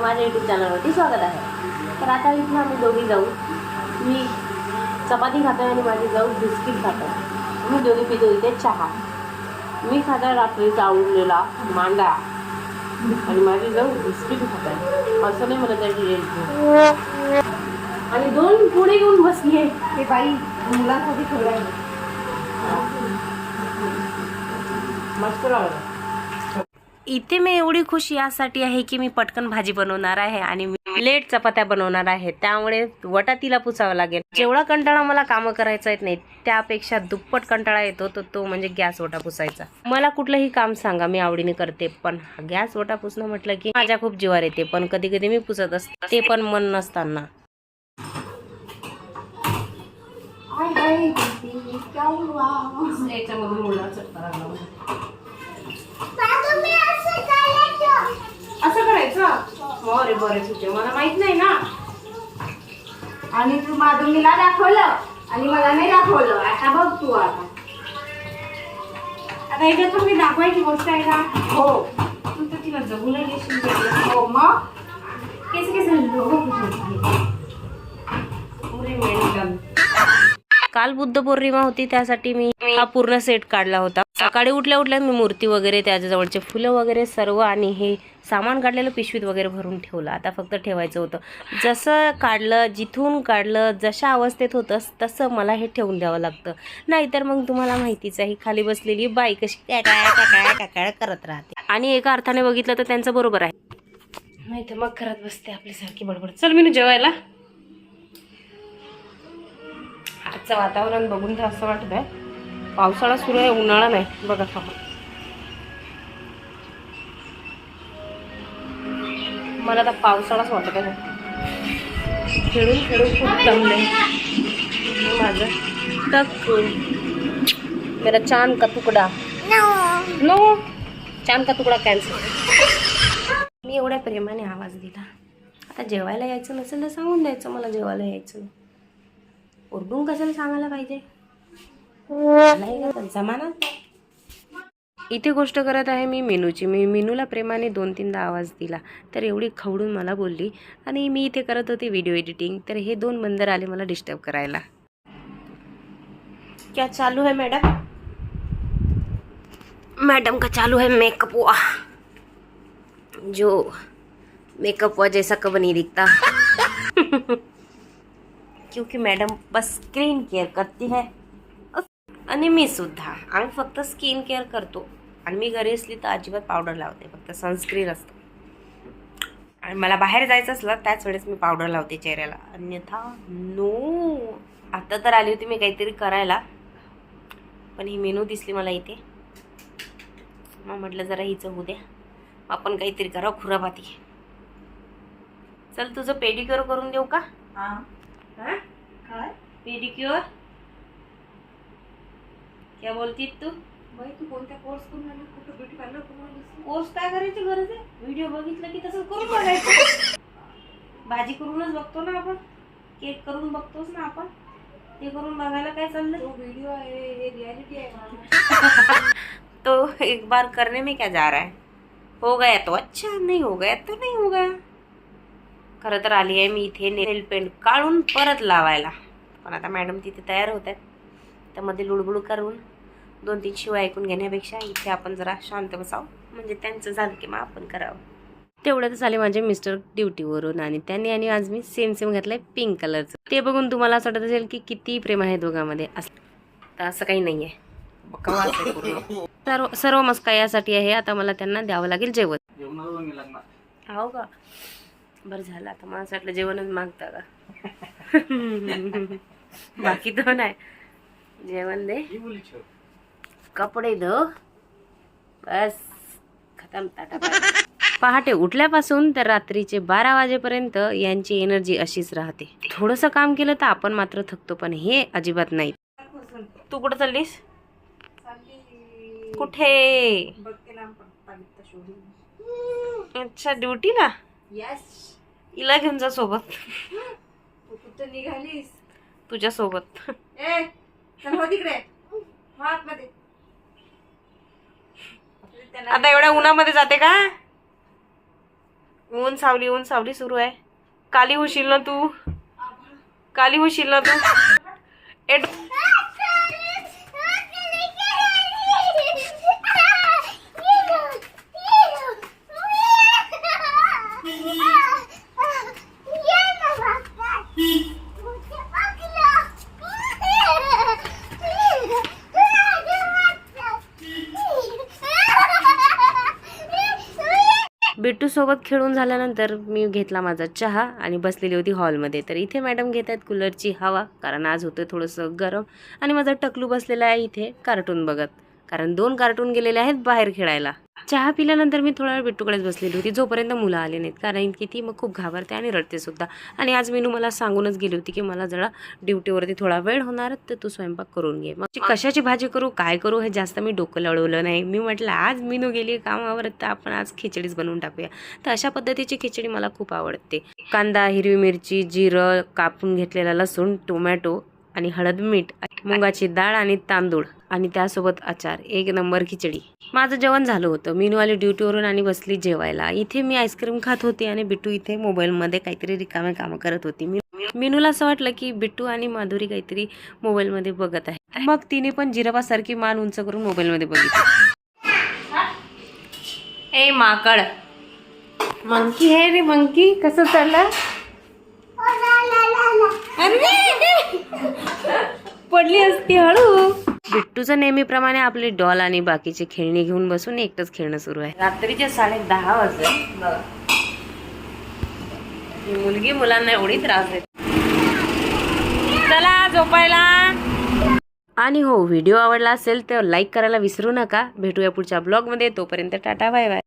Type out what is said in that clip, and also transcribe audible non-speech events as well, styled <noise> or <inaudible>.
माझ्या यूट्यूब चॅनलवरती स्वागत आहे. तर आता इथं आम्ही दोघी जाऊ. मी चपाती खातो आणि माझी जाऊ बिस्किट खातो मी दोघी पितो इथे चहा. मी खातो रात्रीचा आवडलेला मांडा. आणि माझी जाऊ बिस्किट खात आहे असं नाही मला त्याची रेट आणि दोन पुढे घेऊन बसली ते बाई मुलांसाठी ठेवलं मस्त लागलं. इथे मी एवढी खुश यासाठी आहे की मी पटकन भाजी बनवणार आहे आणि मी लेट चपात्या बनवणार आहे. त्यामुळे वटा तिला पुसावं लागेल. जेवढा कंटाळा मला कामं करायचा येत नाही त्यापेक्षा दुप्पट कंटाळा येतो तो तो म्हणजे गॅस वटा पुसायचा. मला कुठलंही काम सांगा मी आवडीने करते पण गॅस वटा पुसणं म्हटलं की माझ्या खूप जीवार येते पण कधी कधी मी पुसत असते. ते पण मन नसताना. असं करायचं? अरे बरे सुटे मला माहीत नाही ना. आणि तू माधुमीला दाखवलं आणि मला नाही दाखवलं. आता बघ तू आता. आता याच्यात तुम्ही दाखवायची गोष्ट आहे का? हो. तू तर तिला जगू नाही देशील हो मग? केस केस पुरे मेंटल काल बुद्ध पौर्णिमा होती त्यासाठी मी हा पूर्ण सेट काढला होता. सकाळी उठल्या उठल्या मी मूर्ती वगैरे त्याच्याजवळचे फुलं वगैरे सर्व आणि हे सामान काढलेलं पिशवीत वगैरे भरून ठेवलं. आता फक्त ठेवायचं होतं. जसं काढलं जिथून काढलं जशा अवस्थेत होतं तसं मला हे ठेवून द्यावं लागतं. नाहीतर मग तुम्हाला माहितीच आहे खाली बसलेली बाई कशी टाकाळ्या टाकाळ्या टाकाळ्या करत राहते आणि एका अर्थाने बघितलं तर त्यांचं बरोबर आहे नाही तर मग करत बसते आपल्यासारखी बडबड चल मी जेवायला आजचं वातावरण बघून तर असं वाटत आहे पावसाळा सुरू आहे उन्हाळा नाही. बघा थांबा. मला आता पावसाळाच वाटत आहे. खेळून खेळून खूप जमले माझं. टक. मेरा चांद का तुकडा. नो. चांद का तुकडा कॅन्सल मी एवढ्या प्रेमाने आवाज दिला. आता जेवायला यायचं नसेल तर सांगून द्यायचं मला जेवायला यायचं. नाही ओरडून कशाला सांगायला पाहिजे? नाही का इथे गोष्ट करत आहे मी मेनूची. मी मेनूला प्रेमाने दोन तीनदा आवाज दिला. तर एवढी खवडून मला बोलली. आणि मी इथे करत होते व्हिडिओ एडिटिंग तर हे दोन बंदर आले मला डिस्टर्ब करायला. क्या चालू है मॅडम मैडम का चालू है मेकअप हुआ. जो मेकअप हुआ जैसा कब नहीं दिखता. <laughs> क्योंकि मॅडम बस स्क्रीन केअर करती है. आणि मी सुद्धा. आम्ही फक्त स्किन केअर करतो. आणि मी घरी असली तर अजिबात पावडर लावते फक्त सनस्क्रीन असतं. आणि मला बाहेर जायचं असलं त्याच वेळेस मी पावडर लावते चेहऱ्याला. अन्यथा नो आता तर आली होती मी काहीतरी करायला. पण ही मेनू दिसली मला इथे. मग म्हटलं जरा हिचं होऊ द्या. मग आपण काहीतरी करा खुरापाती. चल तुझं पेडिक्युअर करून देऊ का? हा. हाँ? काय? पेडिक्युअर क्या बोलती तू? बाई तू कोणत्या कोर्स करून आली? कुठं ब्युटी पार्लर करून कोर्स काय करायची गरज आहे? व्हिडिओ बघितलं की तसं करून बघायचं. भाजी करूनच बघतो ना आपण. केक करून बघतोच ना आपण. ते करून बघायला काय चाललंय? तो व्हिडिओ आहे हे रियालिटी आहे. <laughs> तो एक बार करने में क्या जा रहा है? हो गया तो. अच्छा नहीं हो गया तो नहीं हो गया. खरं तर आली आहे मी इथे नेल पेंट काढून परत लावायला. पण आता मॅडम तिथे तयार होत आहेत. त्यामध्ये लुडबुड करून दोन तीन शिवाय ऐकून घेण्यापेक्षा इथे आपण जरा शांत बसावं. म्हणजे त्यांचं झालं की मग आपण करावं. तेवढ्यातच आले माझे मिस्टर ड्युटीवरून आणि त्यांनी आणि आज मी सेम सेम घातलंय पिंक कलरचं ते बघून तुम्हाला असं वाटत असेल की किती प्रेम आहे दोघांमध्ये. असं तर असं काही नाही आहे बकवास आहे. सर्व सर्व मस्का यासाठी आहे. आता मला त्यांना द्यावं लागेल जेवण. हो का? बरं झालं आता मला असं वाटलं जेवणच मागता का? <laughs> बाकी तो नाही जेवण दे. कपडे दो बस. खतम बाय. पहाटे उठल्यापासून तर रात्रीचे बारा वाजेपर्यंत यांची एनर्जी अशीच राहते. थोडंसं काम केलं तर आपण मात्र थकतो पण हे अजिबात नाही. तू कुठं चाललीस? चालली कुठे अच्छा ड्युटीला? यस हिला घेऊन जा सोबत. तू कुठं निघालीस? तुझ्या सोबत. ए चल हो तिकडे. हो आतमध्ये. आता एवढ्या उन्हामध्ये जाते का? ऊन सावली ऊन सावली सुरू आहे. काली होशील ना तू? काली होशील ना तू? एट बिट्टूसोबत खेळून झाल्यानंतर मी घेतला माझा चहा आणि बसलेली होती हॉलमध्ये. तर इथे मॅडम घेत आहेत कूलरची हवा कारण आज होतं थोडंसं गरम. आणि माझा टकलू बसलेला आहे इथे कार्टून बघत. कारण दोन कार्टून गेलेले आहेत बाहेर खेळायला. चहा पिल्यानंतर मी थोडा वेळ बिट्टूकडेच बसलेली होती. जोपर्यंत मुलं आले नाहीत कारण की ती मग खूप घाबरते आणि रडते सुद्धा. आणि आज मीनू मला सांगूनच गेली होती की मला जरा ड्युटीवरती थोडा वेळ होणार तर तू स्वयंपाक करून घे. मग कशाची भाजी करू काय करू हे जास्त मी डोकं लढवलं नाही. मी म्हटलं आज मीनू गेली कामावर तर आपण आज खिचडीच बनवून टाकूया. तर अशा पद्धतीची खिचडी मला खूप आवडते. कांदा हिरवी मिरची जिरं कापून घेतलेला लसूण टोमॅटो आणि हळद मीठ मुगाची डाळ आणि तांदूळ. आणि त्यासोबत अचार. एक नंबर खिचडी. माझं जेवण झालं होतं. मीनू ड्युटीवरून आणि बसली जेवायला. इथे मी आईस्क्रीम खात होती आणि बिट्टू इथे मोबाईलमध्ये काहीतरी रिकामे कामं करत होती. मी मीनूला असं वाटलं की बिट्टू आणि माधुरी काहीतरी मोबाईलमध्ये बघत आहे मग तिने पण जिराबासारखी मान उंच करून मोबाईलमध्ये बघितली. ए माकड. मंकी आहे रे मंकी. कसं चाललं? अरे! पडली असती हळू. बिट्टूचं नेहमीप्रमाणे आपली डॉल आणि बाकीची खेळणी घेऊन बसून एकटंच खेळणं सुरू आहे. रात्रीचे साडे दहा वाजले. बघा. ही मुलगी मुलांना एवढी त्रास देते. चला झोपायला. आणि हो व्हिडिओ आवडला असेल तर लाईक करायला विसरू नका. भेटूया पुढच्या ब्लॉगमध्ये. तोपर्यंत टाटा बाय बाय.